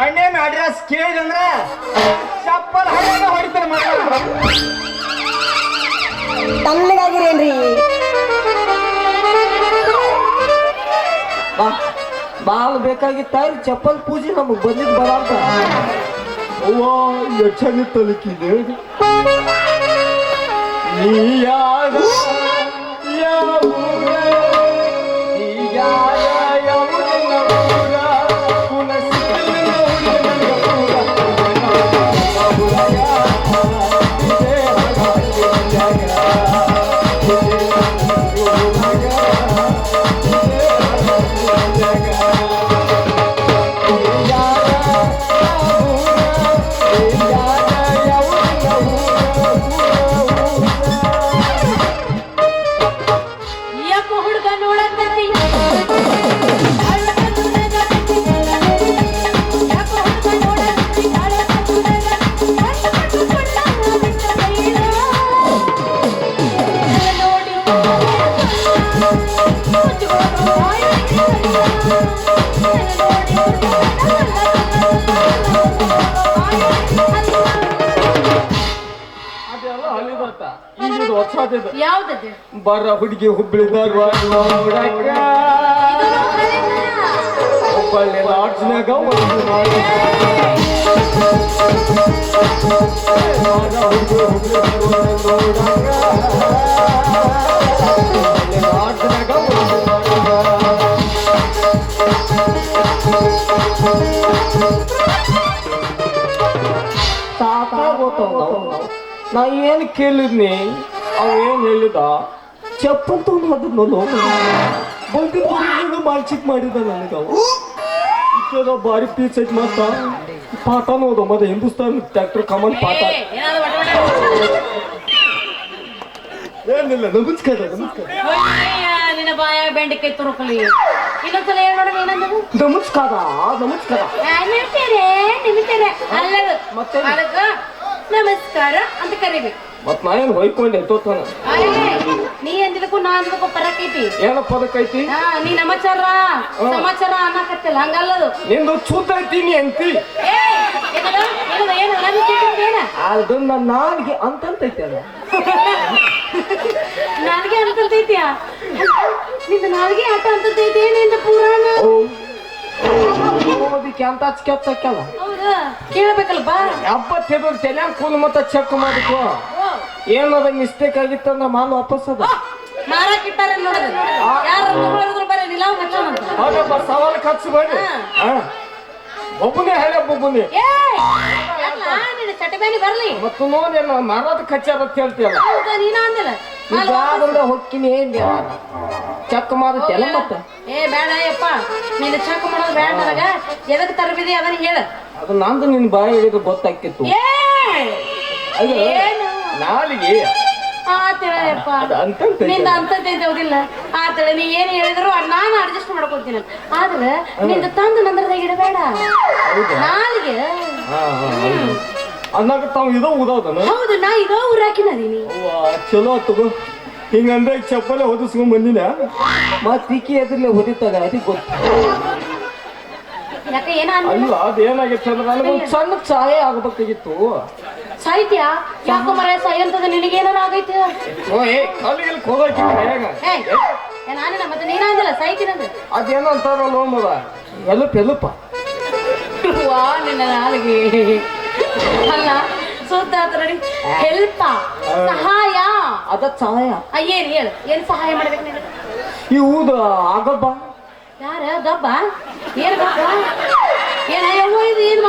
ಅಣ್ಣೇನ್ address ಕೇಳಿದಂದ್ರ ಚಪ್ಪಲ್ ಹೊಡಿತಾನೆ ಮಗನ. ತಣ್ಣಗಾಗಿರೇನ್ರಿ ಬಾ ಬಾಲ್ ಬೇಕಾಗಿತ್ತ ಚಪ್ಪಲ್ ಪೂಜೆ ನಮಗ್ ಬಂದಿದ್ ಬರಾಕ ಅವ್ವ ಎಷ್ಟು ತಲುಕಿದೆ ನೀ ಯಾರ? ಯಾವ ಅದೆಲ್ಲ ಅಲ್ಲಿದತ್ತ ಈಗ ಇದು ಹೊಸಾದಿದೆ ಯಾವ್ದದು? ಬರ ಹುಡುಗಿ ಹುಬ್ಬಳ್ಳಿ ಧಾರವಾಡ ನೋಡಕ್ಕ ಹುಬ್ಬಳ್ಳಿ ಲಾಡ್ಜ್ನಾಗ ಒಂದು ಮಾಡಿ ಬರ ಹುಡುಗಿ ಹುಬ್ಬಳ್ಳಿ ಧಾರವಾಡ ನೋಡಕ್ಕ ಹುಬ್ಬಳ್ಳಿ ಲಾಡ್ಜ್ನಾಗ ಒಂದು ಮಾಡಿ ಸಾಕಾಗೋತಾವ ನಾವು ನಾ ಏನು ಕೇಳಿದ್ನಿ ಅವ ಏನು ಹೇಳಿದ ಚಪ್ಪಲ್ ತಗೊಂಡು ಹೋದದ್ನಲ್ಲ ಬಂದು ಮಾನ್ಸಿಕ್ ಮಾಡಿದ ನನಗೆ ಅವ ಬಾರಿ ಪೀಸ್ ಐತಿ ಮತ್ತ ಪಾಠ ಓದೋ ಮತ್ತೆ ಹಿಂದೂಸ್ತಾನ್ ಟ್ಯಾಕ್ಟರ್ ಕಮನ್ ಪಾಠ ಏನಿಲ್ಲ ನಮಸ್ಕಾರ ನಮಸ್ಕಾರ ಬೆಂಡೆಕಾಯಿ ತುರುಕಲಿ ಇನ್ನೊಂದ್ಸಲ ಏನ್ ನೋಡ ಏನಂದ್ರು ನಮಸ್ಕಾರ ನಿಮಿಷರೇ ಅಲ್ಲದು. ಮತ್ತೆ? ಅದಕ್ಕೆ ನಮಸ್ಕಾರ ಅಂತ ಕರಿಬೇಕು. ಮತ್ ನಾ ಏನ್ ಹೊಯ್ಕೊಂಡೆ ತೋತಾನ? ನೀ ಅಂದಿದಕ್ಕೂ ನಾ ಅಂದಿದಕ್ಕೂ ಪರಕ್ ಐತಿ ಏನಪ್ಪ ಅದಕ್ಕೈತಿ ಹಾ ನೀ ನಮಚಾರ ಸಮಾಚಾರ ಅನ್ನಕತ್ತಿಲ್ಲ ಹಂಗಲ್ಲದು. ನಿಂದು ಚೂತ ಅಂತೀ ಏನದ ನೀ ಏನ? ಅದು ನನ್ನ ನಾಲ್ಗೆ ಅಂತಂತೈತಿ ಅದ. ನನಗೆ ಅಂತಂತೈತಿಯಾ? ನಿಂದ ನಾಲ್ಗೆ ಆಟ ನಿಂದ ಪುರಾಣ. ಓ ಓದಿಕ್ಕೆ ಅಂತ ಹಚ್ಕೆತ್ತಕ್ಕಲ್ಲ ಹೌದಾ? ಕೇಳಬೇಕಲ್ಲ ಬಾ. ತೆಗೆದು ತಲೆ ಕೂಲ್ ಮತ್ತ ಚೆಕ್ ಮಾಡಿಕೋ. ಏನದ ಮಿಸ್ಟೇಕ್ ಆಗಿತ್ತಂದ್ರ ಮಾಲ್ ವಾಪಸ್ ಅದ. ನೋಡದ. ಯಾರು ತಗೊಳ್ಳೋದ್ರ ಬರೀ ನಿಲಾವ್ ಹೌದಪ್ಪ ಸವಾಲ್ ಖರ್ಚು ಮಾಡಿ ಒಬ್ಬನೇ ಹೇಳ ಒಬ್ಬನೇ ಚಟಬೇನಿ ಬರ್ಲಿ. ಮತ್ತು ನೋಡಿ ಮಾರಾಟ ಕಚ್ಚಾರ ಅಂತ ಹೇಳ್ತೀಯಲ್ಲ. ನೀನ ಅಂದಿಲ್ಲ. ಹೊಕ್ಕಿನಿ ಏನ್ ಚೆಕ್ ಮಾಡುತ್ತಲ್ಲ ಮತ್ತ ಏ ಬೇಡ ಯಪ್ಪ ನೀನು ಚಕ್ ಮಾಡೋದು ಬೇಡ ನನಗ. ಎದಕ್ ತರಬಿದಿ? ಅದನ್ನ ಹೇಳ. ಅದು ನಂದು ನಿನ್ ಬಾಯಿ ಹೇಳಿದ್ರೆ ಗೊತ್ತಾಕಿತ್ತು ಏ! ಅದು ಏನು? ನಾಲಿಗೆ. ಆತೇಳಪ್ಪ ಅದು ಅಂತಂತ ನಿಂದ ಅಂತೈತೆ ಹೌದಿಲ್ಲ ಆತಳ ನೀ ಏನ್ ಹೇಳಿದ್ರು ನಾನು ಅಡ್ಜಸ್ಟ್ ಮಾಡ್ಕೊತೀನಿ. ಆದ್ರೆ ನಿಂದ ತಂದು ನಂದ್ರದಾಗ ಇಡಬೇಡ. ನಾಲ್ಗೆ. ಅಂದಾಗ ತಾವ್ ಇದು ಊದೋದನ ಹೌದು ನಾ ಇದೋ ಊರಾಕಿನದೀನಿ ಚಲೋ ತಗೋ. ಹಿಂಗಂದ್ರೆ ಚಪ್ಪಲೆ ಹೊದಿಸ್ಕೊಂಡ್ ಬಂದಿನ ಮತ್ ಇಕ್ಕಿ ಎದ್ರಲೆ ಹೊದಿತಾಗ ಅದಕ್ಕೆ ಗೊತ್ತು. ಯಾಕೆ ಏನ ಅಂದ ಅಲ್ಲ ಅದೇನಾಗಿತ್ತು ಅಂದ್ರೆ ನನಗೊಂದು ಸಣ್ಣ ಛಾಯೆ ಆಗ್ಬೇಕಾಗಿತ್ತು. ಸಾಹಿತ್ಯ ಯಾಕೋ ಮರ ಸಾಯಂತದ ನಿನಗೇನಾರ ಆಗೈತೆ? ಓ ಏ ಹೋಗಕ್ಕೆ ಹೇಗ? ನಾನೇನ ಮತ್ತೆ ಅದೇನೋ ಅಂತಾರಲ್ಲ ಮಗ ಎಲುಪ್ ಎಲುಪ ವಾ ನಿನ್ನ ನಾಲಿಗೆ. ಅಲ್ಲ ಸುತ್ತ ನೋಡಿ ಹೆಲ್ಪ ಸಹಾಯ ಅದ ಸಹಾಯ. ಏನ್ ಹೇಳು ಏನ್ ಸಹಾಯ ಮಾಡ್ಬೇಕು ನೀನು? ಈ ಊದ ಆಗಬ್ಬ. ಯಾರ? ದಬ್ಬ? ಏನು ಗಬ್ಬ ಏನ ಇದು ಏನು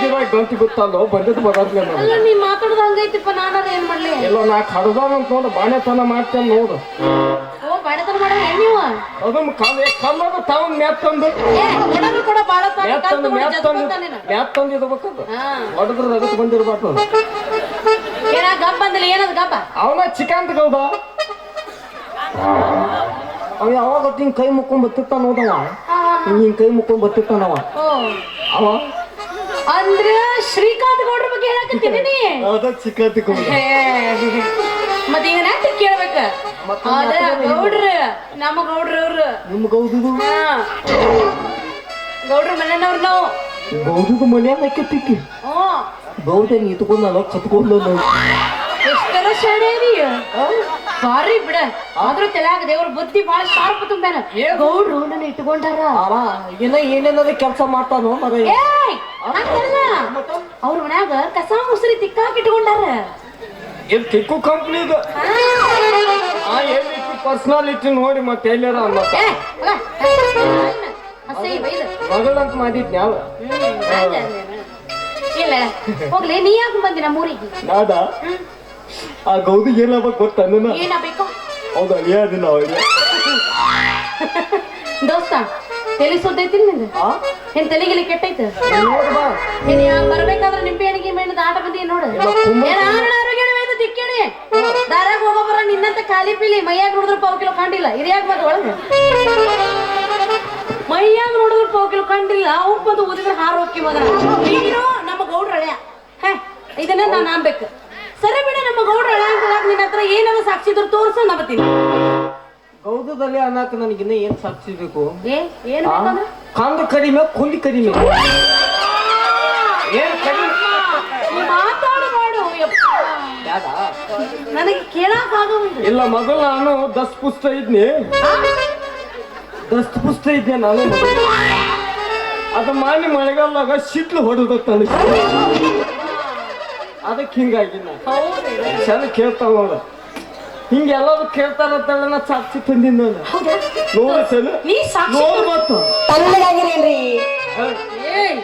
ಗಿರ ಗಂಟಿ ಗೊತ್ತಲ್ಲೋ ಬಂದದ್ದು ಬರೋದ್ಲೆ ಅಲ್ಲ ನೀ ಮಾತಾಡೋದು ಹಂಗೈತಿಪ್ಪ ನಾನು ಏನ್ ಮಾಡ್ಲಿ? ಎಲ್ಲ ನಾ ಕಡದಾನ ಅಂತ ನೋಡು ಬಾಣೆತನ ಮಾಡ್ತೇನೆ ನೋಡು. ಓ ಬಾಣೆತನ ಮಾಡೋ ನೀವು? ಅದನ್ನ ಕಲ್ಲದ ತಾವ್ ಮ್ಯಾತ್ತಂದು ಏ ಕೂಡ ಬಾಳ ಮ್ಯಾತ್ತಂದು ಮ್ಯಾತ್ತಂದು ಮ್ಯಾತ್ತಂದು ಹೊಡೆದ್ರೆ ಅದಕ್ಕೆ ಬಂದಿರ್ಬಾರ್ದು. ಏನ ಗಬ್ಬ ಅಂದಿಲ್ಲ ಏನದು ಗಬ್ಬ ಅವನ ಚಿಕಂತ ಗೌಡ ಅವ ಯಾವಾಗ ಹಿಂಗ್ ಕೈ ಮುಕ್ಕೊಂಡ್ ಬತ್ತಿರ್ತಾನ ಹಿಂಗ್ ಕೈ ಮುಕ್ಕೊಂಡ್ ಬತ್ತಿರ್ತಾನವ ಓ. ಅವ? ಅಂದ್ರ ಶ್ರೀಕಾಂತ್ ಗೌಡ್ರ ಬಗ್ಗೆ ಹೇಳಕತ್ತೀನಿ ನೀ? ಅದ ಚಿಕಂತ ಗೌದ ಹೇ, ಹೇಳ್ಬೇಕ ಅದ ಗೌಡ್ರ ನಮ್ಮ ಗೌಡ್ರವ್ರು ನಿಮ್ಮ ಗೌಡರು. ಗೌಡ್ರ ಮನೆಯವ್ರು ನಾವು. ಗೌದುದು ಮನ್ಯಾಗ ಹಾಕತ್ತಿಕ್ಕಿ ಗೌಡ ನಿಂತ್ಕೊಂಡು ನಾನು ಕತ್ಕೊಂಡು ಎಷ್ಟೆಲ್ಲ ಶಾಣೆ ಬಾರಿ ಬಿಡ. ಆದ್ರೂ ತಲೆಯಾಗ ದೇವ್ರ ಬುದ್ಧಿ ಬಹಳ ಶಾರ್ಪ್ ತುಂಬ್ಯಾನ. ಗೌಡ್ರು ನನ್ನ ಇಟ್ಕೊಂಡಾರ? ಅವ ಏನ ಏನೇನಾದ್ರು ಕೆಲಸ ಮಾಡ್ತಾನೋ ಮಗ ಅವ್ರ ಮನ್ಯಾಗ ಕಸ ಮುಸ್ರಿ ತಿಕ್ಕಾಕ್ ಇಟ್ಕೊಂಡಾರ. ಇದು ತಿಕ್ಕು ಕಂಪ್ನಿ ಇದು? ಪರ್ಸನಾಲಿಟಿ ನೋಡಿ ಮತ್ತೆ ಎಲ್ಲಾರ. ಮಗಳಂತ ಮಾಡಿದ್ ಇಲ್ಲ ಹೋಗ್ಲಿ? ನೀ ಯಾಕೆ ಬಂದಿ ನಮ್ಮ ಊರಿಗೆ? ನಾಡ ಆ ಗೌದಿ ಏನಾಗ ಗೊತ್ತ ನನ್ನ? ಏನಾಗಬೇಕು? ಹೌದು? ದೋಸ್ತ ತಲೆ ಸುದ್ದೈತಿ ನಿಂದ ನಿನ್ ತಲೆಗಿಲಿ ಕೆಟ್ಟೈತ? ಯಾ- ಬರ್ಬೇಕಾದ್ರೆ ನಿಂಬೆ ಹಣ್ಣಿಗೆ ಮೇಣದ ಆಟ ಬಂದಿ ನೋಡು. ದಿಕ್ಕೇಳಿ ದಾರಾಗ ಹೋಗೋಬರ ನಿನ್ನಂತ ಖಾಲಿ ಪೀಲಿ ಮೈಯಾಗ ನೋಡಿದ್ರು ಪಾವು ಕಿಲೋ ಕಂಡಿಲ್ಲ ಹಿರಿಯಾಗ ಬಂದು ಒಳಗೆ. ಮೈಯಾಗ ನೋಡಿದ್ರು ಪಾವು ಕಿಲೋ ಕಂಡಿಲ್ಲ ಅವ್ರು ಬಂದು ಓದಿದ್ರೆ ಹಾರು ಹೋಗಿ ಮಗ ನೀನು? ಗೌಡ್ರ ಹೇ ಇದನ್ನ ನಾನು ಅನ್ಬೇಕು ಸರಿ ಬಿಡ ನಮ್ಮ ಗೌಡ್ರ ಹಳೆಯ ಅಂತ ನಿನ್ನ ಹತ್ರ ಏನಾದ್ರು ಸಾಕ್ಷಿದ್ರು ತೋರ್ಸು ನಾ ಬರ್ತೀನಿ. ಗೌದದಲ್ಲಿ ಅನ್ನಕ ನನಗಿನ್ನ ಏನ್ ಸಾಕ್ಷಿ ಬೇಕು? ಏ ಏನ್ ಬೇಕಂದ್ರೆ? ಕಂದು ಕಡಿಮೆ ಕುಂದಿ ಕಡಿಮೆ ಏನ್ ಕಡಿಮೆ ನೀ ಯಪ್ಪ. ಯಾಕ? ನನಗೆ ಕೇಳಕ್ ಇಲ್ಲ ಮೊದಲು ನಾನು ದಸ್ ಪುಸ್ತ ಇದ್ನಿ. ದಸ್ ಪುಸ್ತ ಇದ್ದೆ ನಾನು. ಅದ ಮಾಡಿ ಮಳೆಗಾಲದಾಗ ಸಿಟ್ಲು ಹೊಡೆದತ್ತ ಅದಕ್ಕೆ ಹಿಂಗಾಗಿ ಚೆಂದ ಕೇಳ್ತಾವ ನೋಡ. ಹಿಂಗ ಎಲ್ಲರೂ ಕೇಳ್ತಾರಂತೇಳಿ ನಾ ಸಾಕ್ಷಿ ತಂದಿನ ನೋಡು ಚೆನ್ನ ನೋಡು ಮತ್ತ. ಏಯ್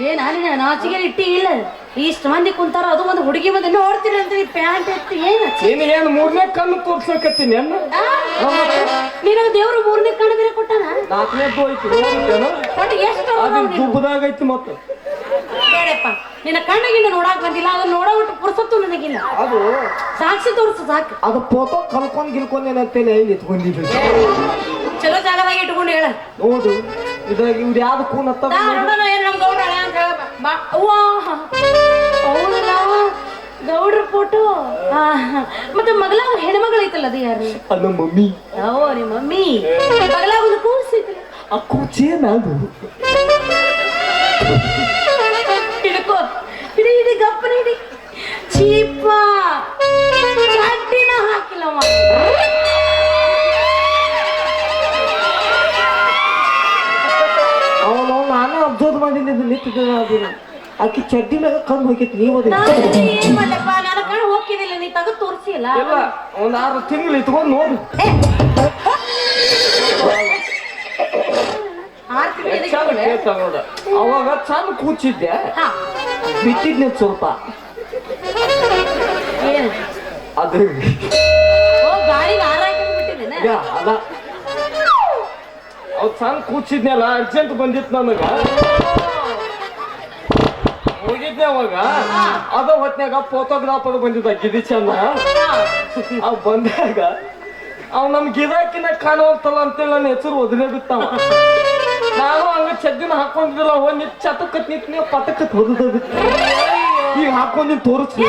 ಏ ನಾನೇ ನಾಚಿಗೆ ಇಟ್ಟಿ ಇಲ್ಲ ಇಷ್ಟ ಮಂದಿ ಕುಂತಾರ ಅದು ಒಂದು ಹುಡುಗಿ ಬಂದು ನೋಡ್ತೀರಿ ಅಂತ ಪ್ಯಾಂಟ್ ಎತ್ತಿ ಏನು ನೀನು ಏನು ಮೂರನೇ ಕಣ್ಣು ತೋರ್ಸಕತ್ತೀನಿ ಅನ್ನ ನೀನು ದೇವ್ರು ಮೂರನೇ ಕಣ್ಣು ಬೇರೆ ಕೊಟ್ಟಾನ? ನಾಲ್ಕನೇ ಹೋಯ್ತು ಒಟ್ಟು ಎಷ್ಟು ಅದು ದುಬ್ಬದಾಗ ಐತಿ ಮತ್ತ. ಬೇಡಪ್ಪ ನಿನ್ನ ಕಣ್ಣಿಗಿನ್ನ ನೋಡಾಕ್ ಬಂದಿಲ್ಲ ಅದನ್ನ ನೋಡೋ ಒಟ್ಟು ಪುರ್ಸತ್ತು ನನಗಿಲ್ಲ. ಅದು ಸಾಕ್ಷಿ ತೋರಿಸು ಸಾಕು. ಅದು ಫೋಟೋ ಕಲ್ಕೊಂಡ್ ಗಿಲ್ಕೊಂಡ್ ಏನಂತೇಳಿ ಇಲ್ಲಿ ಇಟ್ಕೊಂಡಿದ್ದೆ ಚಲೋ ಜಾಗದಾಗ ಇಟ್ಕೊಂಡು ಹೇಳ. ಹೌದು ಇದ್ರಾಗ ಇವ್ರು ಯಾವ್ದು ಕೂನ್ ಹತ್ತ ನೋಡೋಣ ಏನ್ ನಮ್ಗೆ ಹಳೆ ಅಂತ ಹೇಳ ಬಾ. ಅವ್ವಾ. ಹೌದಲ್ಲ ಗೌಡ್ರ ಫೋಟೋ ಮತ್ತೆ ಮಗಳಾಗ ಹೆಣ್ಮಗಳು ಐತಲ್ಲ ಅದು ಯಾರು? ಅದು ಮಮ್ಮಿ. ಓ ನಿಮ್ಮ ಮಮ್ಮಿ. ಮಗಳಾಗ ಒಂದು ಕೂಸು ಐತಲ್ಲ ಆ ಕೂಚೇನ ನಾನು ಹಿಡ್ಕೋ. ಹಿಡಿ ಹಿಡಿ ಗಪ್ಪನ ಹಿಡಿ. ಚೀಪ ಚಡ್ಡಿನ ಹಾಕಿಲ್ಲಮ್ಮ ಅವನು ನಾನು ಅಬ್ಸರ್ವ್ ಮಾಡಿದ್ದೆ ಅದು ಆಕಿ ಚಡ್ಡಿ ಮ್ಯಾಗ ಕಣ್ಣು ಹೋಗಿತ್ತು ನೀವು ಅದು ನಾನು ಏನ್ ಮಾಡ್ಲಪ್ಪ? ನನ್ನ ಕಣ್ಣು ಹೋಗಿದಿಲ್ಲ ನೀ ತಗ ತೋರಿಸಿಲ್ಲ ಇಲ್ಲ ಒಂದ್ ಆರು ತಿಂಗಳು ಇಟ್ಕೊಂಡು ನೋಡು. ಆರು ತಿಂಗಳು ಚಂದ ಕೇಳ್ತಾವ ನೋಡ. ಅವಾಗ ಚಂದ ಕೂಚಿದ್ದೆ. ಹಾ. ಬಿಟ್ಟಿದ್ನೆ ಸ್ವಲ್ಪ. ಅದು. ಯಾ, ಅದ. ಅವ್ ಚಂದ ಕೂಚಿದ್ನಲ್ಲ ಅರ್ಜೆಂಟ್ ಬಂದಿತ್ತು ನನಗ. ಹೋಗಿದ್ದೆ ಅವಾಗ. ಅದ ಹೊತ್ನ್ಯಾಗ ಫೋಟೋಗ್ರಾಫರ್ ಬಂದಿದ್ದ ಗಿದಿ ಚಂದ ಅವ್ ಬಂದಾಗ ಅವ್ ನಮ್ ಗಿರಾಕಿನ ಕಾಣುವಂತಲ್ಲ ಅಂತೇಳಿ ನನ್ನ ಹೆಸರು ಒದನೆ ಬಿತ್ತಾವ ನಾನು ಹಂಗ ಚಗ್ಗಿನ ಹಾಕೊಂಡಿದ್ದಿಲ್ಲ ಒಂದ್ ನಿತ್ ಚಟಕತ್ ನಿತ್ ನೀವು ಪಟಕತ್ ಹೊರದ ಬಿತ್ತ ಈಗ ಹಾಕೊಂಡಿನ್ ತೋರಿಸ್ಲಿ.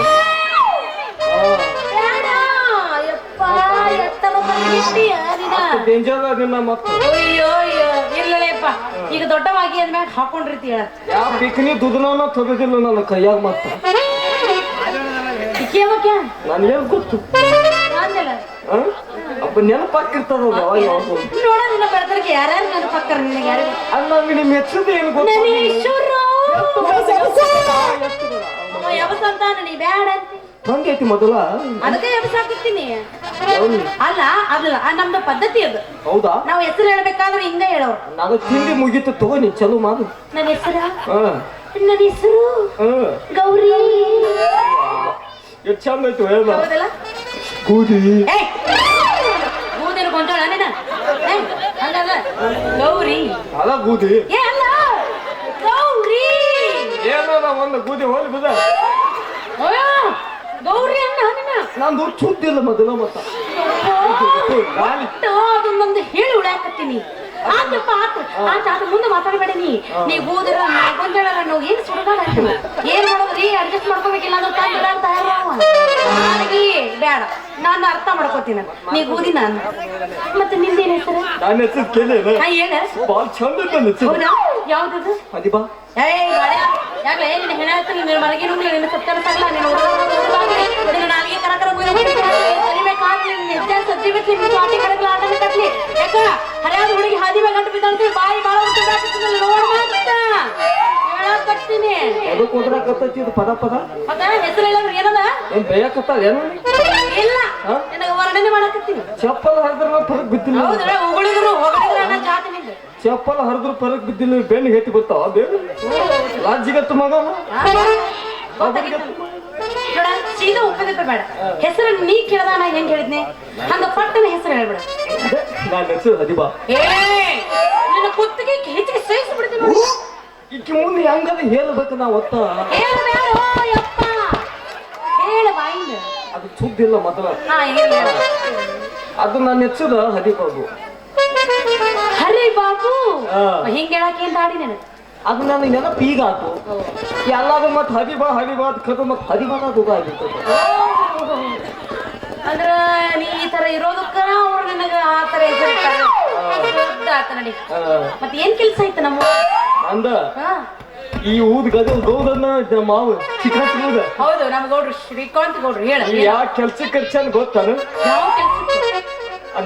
ಡೇಂಜರ್ ಅದಿನ ಮತ್ತ. ಅಯ್ಯೋ ಅಯ್ಯೋ. ಇಲ್ಲಲೇಪ್ಪ ಈಗ ದೊಡ್ಡವಾಗಿ ಅಂದ್ಮ್ಯಾಗ ಹಾಕೊಂಡಿರ್ತೀಯ ಯಾವ ಪಿಕ್ನಿ ದುದನವನ್ನ ತೊಗದಿಲ್ಲ ನನ್ನ ಕೈಯಾಗ ಮತ್ತ. ನನಗೇನು ಏನ್ ಗೊತ್ತು? ಅಪ್ಪ ನೆನಪಾಕಿರ್ತದ ಯಾವಾಗ ನೋಡೋದಿಲ್ಲ ಬೆಳತರಿಗೆ ಯಾರ್ಯಾರು ನೆನಪಾಕ್ತಾರ ನಿನಗೆ ಯಾರು? ಅಲ್ಲ ನಂಗೆ ನಿಮ್ ಹೆಸರು ಏನು ಗೊತ್ತು ಯಾವ ಸಂತಾನ ನೀ? ಬ್ಯಾಡ ಅಂತಿ. ಹಂಗೈತಿ ಮೊದಲ? ಅದಕ್ಕೆ ಎಬ್ಸಾಕಿರ್ತೀನಿ ಅಲ್ಲ ಅದಲ್ಲ ನಮ್ದು ಪದ್ಧತಿ ಅದು. ಹೌದಾ? ನಾವು ಹೆಸರು ಹೇಳ್ಬೇಕಾದ್ರೆ ಹಿಂಗ ಹೇಳೋರು ನಾನು ತಿಂಡಿ ಮುಗೀತು ತಗೋ ನೀನ್ ಚಲೋ ಮಾಡು. ನನ್ನ ಹೆಸರ? ನನ್ನ ಹೆಸರು? ಗೌರಿ. ಎಷ್ಟು ಚಂದ ಐತಿ ಹೇಳ ಕೂದಿ ಕೊಂಚೋಳ ನೀನ? ಏ ಹಂಗಲ್ಲ. ಗೌರಿ. ಅದ ಕೂದಿ ಏ ಅಲ್ಲ. ಗೌರಿ. ಏನದ ಒಂದು ಗೂದಿ ಹೋಲಿ ಬಿದ ಗೌರಿ ಅನ್ನ ನಿನ್ನ? ನಂದು ಚುದ್ದಿಲ್ಲ ಮೊದಲ ಮತ್ತ. ಗಾಳಿ. ಅದನ್ನೊಂದು ಹೇಳಿ ಉಡಾಕತ್ತೀನಿ. ಆತಪ್ಪ ಆತ ಮುಂದೆ ಮಾತಾಡಬೇಡಿ ನೀ. ನೀ ಓದಿರ ಗೊಂದಳ ನಾವು ಏನ್ ಸುಡಗಾಡ ಏನ್ ಮಾಡೋದ್ರಿ? ಅಡ್ಜಸ್ಟ್ ಮಾಡ್ಕೋಬೇಕಿಲ್ಲ ಅಂದ್ರೆ ತಂದಿಡ ತಯಾರವ ನನಗೆ ಬೇಡ. ನಾನು ಅರ್ಥ ಮಾಡ್ಕೋತೀನಿ. ನೀ ಓದಿ ನಾನು. ಮತ್ತೆ ನಿಂದೇನ್ ಹೆಸರು? ನಾನು ಹೆಸರು ಕೇಳಿ ಹಾ ಹೇಳ. ಭಾಳ ಚಂದ ಇದ್ದ ಹೆಸರು. ಹೌದಾ? ಯಾವ್ದದು? ಅದಿಬಾ ಏಯ್ ಬಾಡ್ಯ ಯಾಕಲೆ? ನಿನ್ನ ಹೆಣ ಹತ್ತಿ ನಿನ್ನ ಮರಗಿ ನುಗ್ಲಿ ನಿನ್ನ ಸತ್ತರ ತಗಲ ನಿನ್ನ ನಿನ್ನ ನಾಲಿಗೆ ಕರ ಕರ ಬುಯ್ದು ಸರಿಬೇಕಾಗ್ಲಿ ನಿನ್ನ ಹೆಜ್ಜೆ ಸಜ್ಜಿ ಬಿಟ್ಟು ನಿನ್ನ ಕಡಕಲ ಕಟ್ಲಿ ಯಾಕ? ಎದಕ್ಕೆ ಹೋದ್ರಾಕತ್ತೈತಿ ಇದು ಪದ ಪದ? ಹೆಸರು ಇಲ್ಲ ಏನದ? ಏನ್ ಬೇಯಕತ್ತಾರ ಏನು? ಇಲ್ಲ. ನಿನಗ ವರ್ಣನೆ ಮಾಡಕತ್ತೀನಿ. ಚಪ್ಪಲ್ ಹರಿದ್ರ ಪರಕ್ ಬಿದ್ದಿಲ್ಲ ಹೌದ್ರ? ಉಗುಳಿದ್ರು ಹೊಗಳಿದ್ರು ಅನ್ನೋ ಜಾತಿ ನಿಂದು. ಚಪ್ಪಲ್ ಹರಿದ್ರ ಪರಕ್ ಬಿದ್ದಿಲ್ಲ ಬೆನ್ನು ಹೆತ್ತಿ ಬರ್ತಾವ ಬೇಗ ರಾಜ್ಯಗತ್ತ ಮಗ ನೋಡ ಸೀದಾ ಉಪ್ಪದಿಪ್ಪ ಬೇಡ. ಹೆಸರು ನೀ ಕೇಳ್ದ ನಾ ಹೆಂಗ್ ಹೇಳಿದ್ನೆ? ಹಂಗ ಪಟ್ಟನ ಹೆಸರು ಹೇಳ್ಬೇಡ. ನಾನು ಹೆಸರು ಅದಿಬಾ. ಏ ನಿನ್ನ ಕುತ್ತಿಗೆ ಹೆಚ್ಚಿಗೆ ಬಿಡ್ತೀನಿ ನೋಡಿ. ಈಕಿ ಮುಂದೆ ಹೆಂಗದ ಹೇಳ್ಬೇಕು ನಾವು ಒತ್ತ? ಅದು ಸುದ್ದಿಲ್ಲ ಮೊದಲ ಅದು ನನ್ನ ಹೆಚ್ಚದ ಹರಿಬಾಬು. ಹರಿ ಬಾಬು ಹಾ. ಹಿಂಗ ಹೇಳಕ್ಕೆ ಏನ್ ದಾಡಿ ಅದು ನನಗೆ ನೆನಪು ಈಗ ಆತು ಎಲ್ಲಾದ್ರೂ ಮತ್ತೆ ಹರಿಬಾ ಹರಿಬಾ ಅದ್ ಕದು ಮತ್ತೆ ಹದಿಬಾನ ದುಗ ಆಗಿರ್ತದೆ ಅಂದ್ರ ನೀ ಈ ತರ ಇರೋದಕ್ಕ ಅವ್ರು ನಿನಗ ಆ ತರ ನಡಿ ಮತ್ತೆ ಏನ್ ಕೆಲ್ಸ ಆಯ್ತು ನಮ್ಮ ಅಂದ ಈ ಊದ್ ಗದಲ್ ಗೌದನ್ನ ಮಾವು ಚಿತ್ರ ಊದ? ಹೌದು ನಮ್ ಗೌಡ್ರು ಶ್ರೀಕಾಂತ್ ಗೌಡ್ರು ಹೇಳ ಯಾ ಕೆಲ್ಸಕ್ಕೆ ಖರ್ಚನ್ ಗೊತ್ತಾನ? ಯಾವ ಕೆಲ್ಸಕ್ಕೆ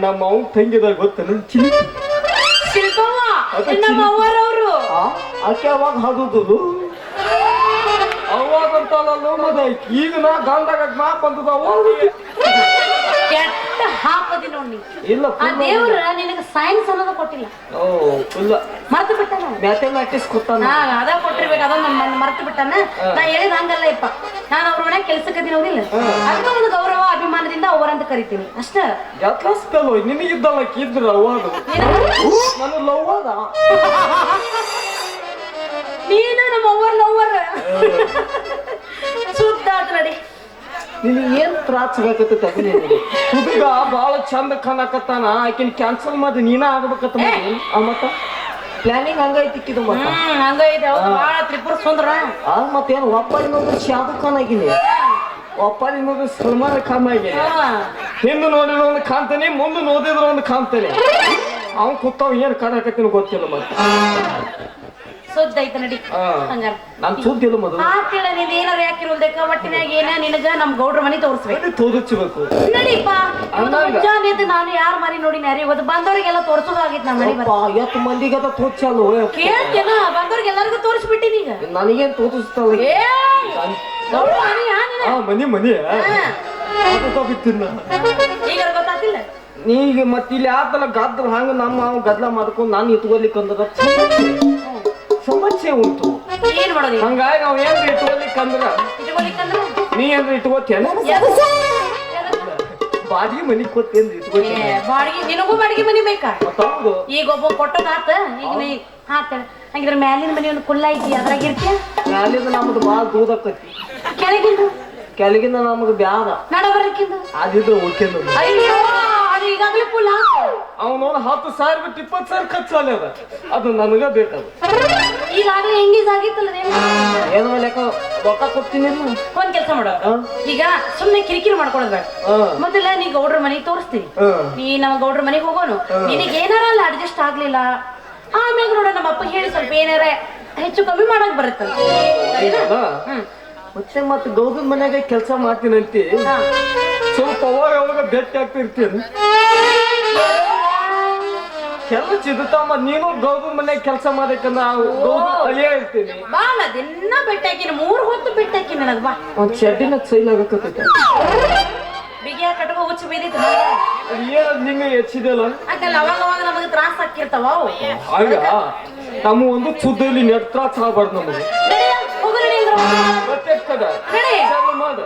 ನಮ್ಮ ಮಾವು ತಂಗಿದ ಗೊತ್ತಾನ? ಚಿಲಿ ಶಿಲ್ಪವ್ವ ಅದು ನಮ್ಮ ಅವ್ವರವ್ರು. ಆಕೆ ಅವಾಗ ಹಾಡುದು ಅವಾಗ ಅಂತಲ್ಲ ಮದ ಈಗ ನಾ ಗಾಂಧಾಗ ನಾ ಬಂದದ ಕೆಟ್ಟ ಹಾಪದಿ ನೋಡಿ ಇಲ್ಲ ಆ ದೇವ್ರ ನಿನಗೆ ಸೈನ್ಸ್ ಅನ್ನೋದು ಕೊಟ್ಟಿಲ್ಲ. ಓ ಇಲ್ಲ ಮರ್ತು ಬಿಟ್ಟಾನ ಮ್ಯಾಥಮೆಟಿಕ್ಸ್ ಕೊಟ್ಟಾನ. ಹಾ ಅದ ಕೊಟ್ಟಿರ್ಬೇಕು ಅದೊಂದು ನನ್ನ ಮರ್ತು ಬಿಟ್ಟಾನ. ನಾ ಹೇಳಿದ ಹಂಗಲ್ಲ ಇಪ್ಪ. ನಾನು ಅವ್ರ ಮನೆ ಕೆಲ್ಸಕ್ಕೆ ದಿನೋದಿಲ್ಲ ಅದಕ್ಕೆ ಒಂದು ಗೌರವ ಅಭಿಮಾನದಿಂದ ಅವರಂತ ಕರಿತೀನಿ. ಅಷ್ಟ. ಕ್ಲಾಸ್ ಕಲೋ ನಿನಗಿದ್ದಲ್ಲ ಲವ್ ಅವಾಗ ನನ್ನ ಲವ್ ಅದ ನೀನು ನಮ್ಮ ಅವ್ವರ್ ಲವ್ವರ್. ಸುದ್ದ ಆತ್ ನಡಿ. ನಿನಗೆ ಏನ್ ತ್ರಾಸ ಆಗತ್ತೆ ಹುಡುಗ ಬಹಳ ಚಂದ ಕಾಣಕತ್ತಾನ ಆಕಿನ ಕ್ಯಾನ್ಸಲ್ ಮಾಡಿ ನೀನ ಆಗ್ಬೇಕತ್ತ ಮಾಡಿ ಆ ಮತ್ತ? ಪ್ಲಾನಿಂಗ್ ಹಂಗೈತಿಕ್ಕಿದು ಮತ್ತ? ಹ್ಮ್ ಹಂಗೈತೆ. ಅವ್ರು ಬಾಳ ತ್ರಿಪುರ ಸುಂದರ. ಆ ಮತ್ತೇನು ಒಪ್ಪ ನೋಡಿದ್ರೆ ಶಾದು ಖಾನ್ ಆಗಿನಿ? ಒಪ್ಪ ನೋಡಿದ್ರೆ ಸಲ್ಮಾನ್ ಖಾನ್ ಆಗಿನಿ. ಹಿಂದೆ ನೋಡಿದ್ರೆ ಒಂದು ಕಾಣ್ತಾನೆ ಮುಂದೆ ನೋಡಿದ್ರು ಒಂದು ಕಾಣ್ತಾನೆ. ಅವ್ನ್ ಕೂತಾವ್ ಏನ್ ಕಾಣಕತ್ತೀನಿ ಗೊತ್ತಿಲ್ಲ ಮತ್ತೆ. ಸುದ್ದ ಐತೆ ನಡಿ ಹಂಗಾರ. ನಾನ್ ಸುದ್ದಿಲ್ಲ ಮೊದಲು? ಆ ಕೇಳ ನೀನ್ ಏನಾರ ಯಾಕಿರೋದಕ್ಕ ಒಟ್ಟಿನಾಗ ಏನ ನಿನಗ ನಮ್ ಗೌಡ್ರ ಮನೆ ತೋರಿಸ್ಬೇಕು. ತೋರಿಸ್ಬೇಕು ನಡಿಪ್ಪ ಇವತ್ತು ಮುಂಜಾನೆ ಎದ್ದು ನಾನು ಯಾರ ಮಾರಿ ನೋಡಿ ಯಾರು ಇವತ್ತು ಬಂದವ್ರಿಗೆಲ್ಲ ತೋರ್ಸೋದಾಗಿತ್ತು ನಮ್ಮ ಮನೆ ಅಪ್ಪ ಎಷ್ಟು ಮಂದಿಗೆ ಅದ ತೋರ್ಸಲ್ಲ ಕೇಳ್ತೇನ ಬಂದವ್ರಿಗೆ ಎಲ್ಲರಿಗೂ ತೋರಿಸ್ಬಿಟ್ಟಿನಿ ಈಗ. ನನಗೇನ್ ತೋರಿಸ್ತಾವ ಏ ಗೌಡ್ರ ಮನೆ ಯಾ ನೀನ? ಆ ಮನಿ ಮನಿ. ಬಿತ್ತಿನ ಈಗ ಗೊತ್ತಾತಿಲ್ಲ ನೀಗ ಮತ್ತ ಇಲ್ಲಿ ಆತಲ್ಲ ಗದ್ದಲ ಹಂಗ ನಮ್ಮ ಗದ್ದಲ ಮಾಡ್ಕೊಂಡು ನಾನು ಇಟ್ಕೊಲಿಕ್ಕೆ ಅಂದ್ರ ಸಮಸ್ಯೆ ಉಂಟು. ಏನ್ ಮಾಡೋದು ಹಂಗಾಗಿ ನಾವ್ ಏನ್ರಿ ಇಟ್ಕೊಲಿಕ್ಕೆ ಅಂದ್ರ ಇಟ್ಕೊಳಿಕ್ಕಂದ್ರ ನೀ ಏನ್ರಿ ಇಟ್ಕೋತೇನ? ಎದಕ್ಕೆ? ಬಾಡಿಗೆ ಮನಿ ಕೊತ್ತೇನ್ರಿ ಇಟ್ಕೋತೇನೆ ಬಾಡಿಗೆ ನಿನಗೂ ಬಾಡಿಗೆ ಮನಿ ಬೇಕಾ? ಹೌದು ಈಗ ಒಬ್ಬ ಕೊಟ್ಟದಾತ ಈಗ ನೀ ಹಾತ ಹಂಗಿದ್ರೆ ಮ್ಯಾಲಿನ ಮನಿ ಒಂದು ಕುಲ್ಲ ಐತಿ ಅದ್ರಾಗ ಇರ್ತೀಯ? ಮ್ಯಾಲಿಂದ ನಮ್ದು ಭಾಳ ದೂದಕ್ಕತಿ ಕೆಳಗಿಂದು? ಕೆಳಗಿಂದ ನಮ್ಗೆ ಬ್ಯಾಡ ನಡಬರಕ್ಕಿಂದು ಅದಿದ್ರೆ ಓಕೆ ನೋಡಿ. ಅಯ್ಯೋ! ಈಗಾಗಲೇ ಫುಲ್ ಅವನವನು ಹತ್ತು ಸಾವಿರ ಬಿಟ್ಟು ಇಪ್ಪತ್ತು ಸಾವಿರ ಖರ್ಚು ಅದ. ಅದು ನನಗ ಬೇಕದು. ಈಗಾಗಲೇ ಎಂಗೇಜ್ ಆಗಿತ್ತಲ್ಲ ಏನೋ ಲೆಕ್ಕ ರೊಕ್ಕ ಕೊಡ್ತೀನಿ ಒಂದ್ ಕೆಲಸ ಮಾಡು. ಈಗ ಸುಮ್ನೆ ಕಿರಿಕಿರಿ ಮಾಡ್ಕೊಳ್ಳೋದ್ ಬೇಡ. ಮೊದಲ ನೀ ಗೌಡ್ರ ಮನೆಗೆ ತೋರಿಸ್ತೀನಿ ನೀ ನಮ್ಮ ಗೌಡ್ರ ಮನೆಗೆ ಹೋಗೋನು. ನಿನಗೆ ಏನಾರ ಅಲ್ಲ ಅಡ್ಜಸ್ಟ್ ಆಗ್ಲಿಲ್ಲ. ಆಮ್ಯಾಗ ನೋಡ ನಮ್ಮ ಅಪ್ಪ ಹೇಳಿ ಸ್ವಲ್ಪ ಏನಾರ ಹೆಚ್ಚು ಕಮ್ಮಿ ಮಾಡಕ್ ಬರುತ್ತೆ ಮತ್ತೆ ಮತ್ತೆ ಗೌದನ್ ಮನ್ಯಾಗ ಕೆಲಸ ಮಾಡ್ತೀನಂತಿ. ಸ್ವಲ್ಪ ಅವಾಗ ಅವಾಗ ಭೇಟಿ ಆಗ್ತಿರ್ತೀನಿ. ಕೆಲಸ ಮತ್ ನೀನು ಗೌದನ್ ಮನ್ಯಾಗ ಕೆಲಸ ನಾವು ಗೌದನ್ ಅಳಿಯ ಇರ್ತೀನಿ ಬಾಲ ದಿನ ಬಿಟ್ಟಾಕಿನ ಮೂರು ಹೊತ್ತು ಬೆಟ್ಟಾಕಿನ ನನಗ್ ಬಾ. ಒಂದ್ ಶೆಡ್ಡಿನ ಸೈಲ್ ಆಗಕತ್ತೈತೆ. ಬಿಗಿಯ ಕಟ್ಕೋ ಹುಚ್ಚು ಬೀದಿತ್ತು ಏನದ್ ನಿಂಗೆ ಹೆಚ್ಚಿದೆಲ್ಲ ಯಾಕಲ್ಲ ಅವಾಗ ಅವಾಗ ನಮಗೆ ತ್ರಾಸ ಹಾಕಿರ್ತಾವ ಅವು. ಆಗ ನಮ್ಮ ಒಂದು ಸುದ್ದಿಯಲ್ಲಿ ನೆಟ್ ತ್ರಾಸ ಆಗ್ಬಾರ್ದು ನಮಗೆ. ನಡಿ. ಚಾಲು ಮಾಡು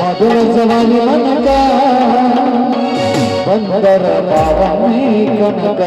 ಮಧುರ ಸವಾಲಿ ಮನಕ ಬಂದರ ಪಾವನೆ ಕನಕ.